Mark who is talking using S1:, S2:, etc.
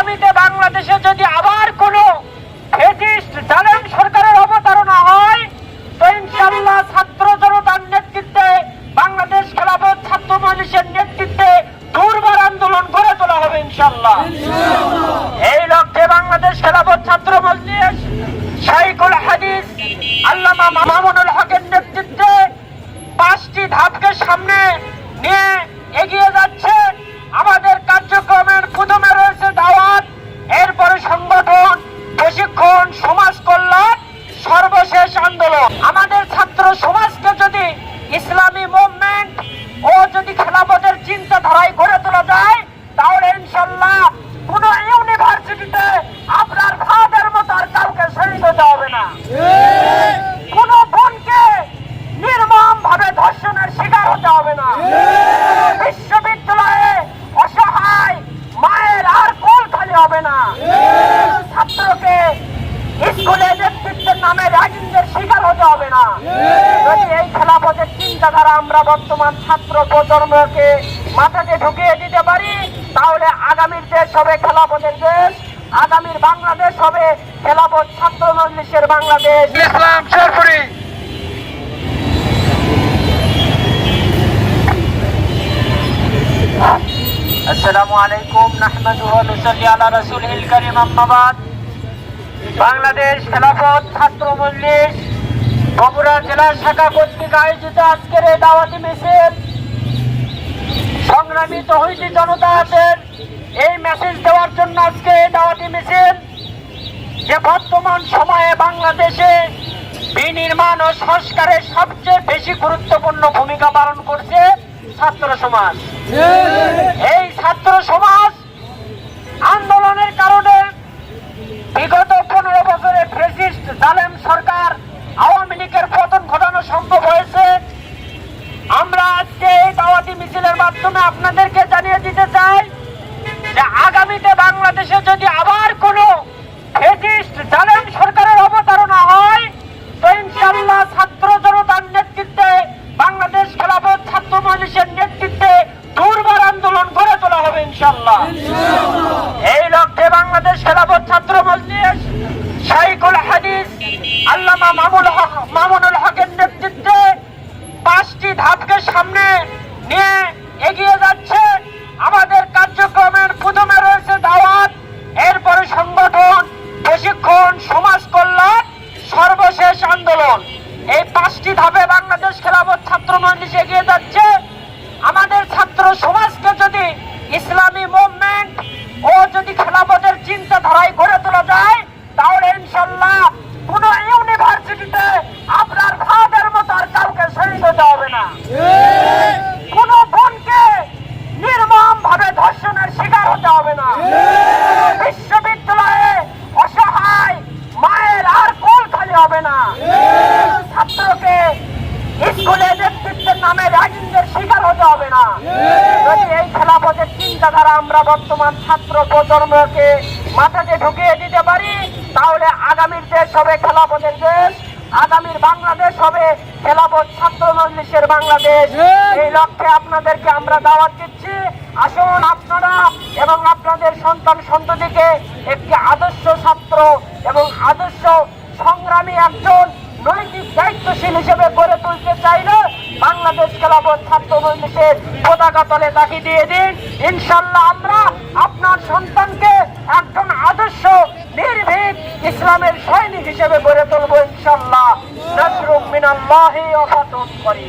S1: আগামীতে বাংলাদেশে যদি আবার কোনো সরকারের অবতারণা হয়, তো ইনশাল্লাহ ছাত্র জনতার নেতৃত্বে, বাংলাদেশ খেলাফত ছাত্র মানুষের নেতৃত্বে দুর্বার আন্দোলন গড়ে তোলা হবে ইনশাল্লাহ এই লক্ষ্যে বাংলাদেশ খেলাফত ছাত্র মজলিস শাইকুল হাদিস আল্লামা মামুনুল হকের নেতৃত্বে পাঁচটি ধাপকে সামনে চিন্তাধারায় গড়ে তোলা যায়, তাহলে ইনশাল্লাহ কোন ইউনিভার্সিটিতে আপনার ভাবের মতো আর কাউকে শহীদ হতে হবে না। কোন বোনকে নির্মম ভাবে ধর্ষণের শিকার হতে হবে না। বিশ্ববিদ্যালয়ে অসহায় মায়ের আর কোল খালি হবে না। ছাত্রকে স্কুলে নেতৃত্বের নামে রাজেন্দ্রের শিকার হতে হবে না। যদি এই খেলাপথের চিন্তাধারা আমরা বর্তমান ছাত্র প্রজন্মকে মাথাতে ঢুকিয়ে দিতে পারি তাহলে আগামীর দেশ হবে খেলাপথের দেশ আগামীর বাংলাদেশ হবে খেলাপথ ছাত্র মজলিসের বাংলাদেশ। ইসলাম সরপুরি আসসালামু আলাইকুম নাহমাদুহু ওয়া নুসাল্লি আলা রাসূলিল কারীম আম্মা বাদ। বাংলাদেশ খেলাফত ছাত্র মজলিস বগুড়া জেলা শাখা কর্তৃক আয়োজিত আজকের এই দাওয়াতি মিছিল সংগ্রামী তহিদি জনতাদের এই মেসেজ দেওয়ার জন্য আজকে দাওয়াতি মিছিল যে বর্তমান সময়ে বাংলাদেশে বিনির্মাণ ও সংস্কারের সবচেয়ে বেশি গুরুত্বপূর্ণ ভূমিকা পালন করছে ছাত্র সমাজ। এই ছাত্র সমাজ আন্দোলনের কারণে বিগত পনেরো বছরে ফেসিস্ট জালেম সরকার মাধ্যমে আপনাদেরকে জানিয়ে দিতে চাই যে আগামীতে বাংলাদেশে যদি আবার কোনো ফেসিস্ট জালেম সরকারের অবতারণা হয়, তো ইনশাল্লাহ ছাত্র জনতার নেতৃত্বে, বাংলাদেশ খেলাফত ছাত্র মানুষের নেতৃত্বে দুর্বার আন্দোলন গড়ে তোলা হবে ইনশাল্লাহ এই লক্ষ্যে বাংলাদেশ খেলাফত ছাত্র মজলিস শাইকুল হাদিস আল্লামা মামুল হক মামুনুল হকের নেতৃত্বে পাঁচটি ধাপকে সামনে নিয়ে এগিয়ে যাচ্ছে। আমাদের কার্যক্রমের প্রথমে রয়েছে দাওয়াত, এরপরে সংগঠন, প্রশিক্ষণ, সমাজ কল্যাণ, সর্বশেষ আন্দোলন। এই পাঁচটি ধাপে বাংলাদেশ খেলাফত ছাত্র মজলিস এগিয়ে যাচ্ছে। আমাদের ছাত্র সমাজকে যদি ইসলামী মুভমেন্ট ও যদি খেলাপথের চিন্তাধারায় গড়ে তোলা যায় তাহলে ইনশাল্লাহ কোন ইউনিভার্সিটিতে আপনার ভাবের মতো আর কাউকে শহীদ হতে হবে না কোন বোনকে নির্মম ভাবে ধর্ষণের শিকার হতে হবে না বিশ্ববিদ্যালয়ে অসহায় মায়ের আর কোল খালি হবে না ছাত্রকে স্কুলে নেতৃত্বের নামে রাজেন্দ্রের শিকার হতে হবে না। যদি এই খেলাপথের চিন্তাধারা আমরা বর্তমান ছাত্র প্রজন্মকে মাথাতে ঢুকিয়ে দিতে পারি, তাহলে আগামীর দেশ হবে খেলাপথের দেশ, আগামীর বাংলাদেশ হবে খেলাপথ ছাত্র মজলিসের বাংলাদেশ। এই লক্ষ্যে আপনাদেরকে আমরা দাওয়াত দিচ্ছি। আসুন আপনারা এবং আপনাদের সন্তান সন্ততিকে একটি আদর্শ ছাত্র এবং আদর্শ সংগ্রামী একজন নৈতিক দায়িত্বশীল হিসেবে গড়ে তুলতে চাইলে বাংলাদেশ খেলাফত দিয়ে দিন। ইনশাল্লাহ আমরা আপনার সন্তানকে একজন আদর্শ, নির্ভীক ইসলামের সৈনিক হিসেবে গড়ে তুলবো ইনশাল্লাহ নজরুম মিনাল্লাহি ওয়া ফাতুন করি